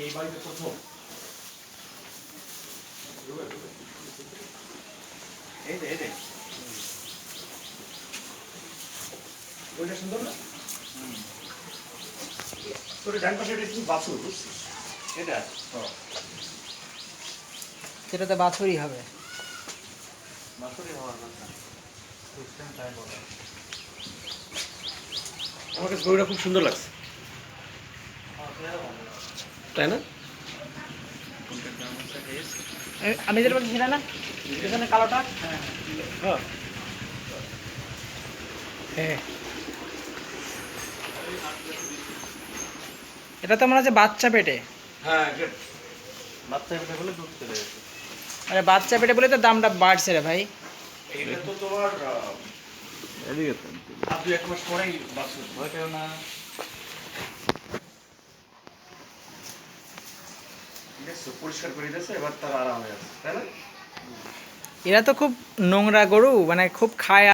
এই বাড়িতে প্রথম। এই যে এই যে ওইটা সুন্দর না? তোর ডান পাশে এটা কিন্তু বাছুর এটা? সেটা তো বাছুরই হবে। বাছুরই হওয়ার কথা। আমার কাছে গরুটা খুব সুন্দর লাগছে। তাই না? আমি- যেটা বলছি সেটা না? এখানে কালোটা? হ্যাঁ। হ্যাঁ। এটা তো মনে হচ্ছে বাচ্চা পেটে। হ্যাঁ বাচ্চা একটা হলে দুধ চলে গেছে মানে বাচ্চা পেটে বলে তো দামটা বাড়ছে রে ভাই। এটা তো তোমার এদিকে আর দু এক মাস পরেই বাছুর ওইটাও না এরা তো খুব নোংরা গরু মানে খুব খায়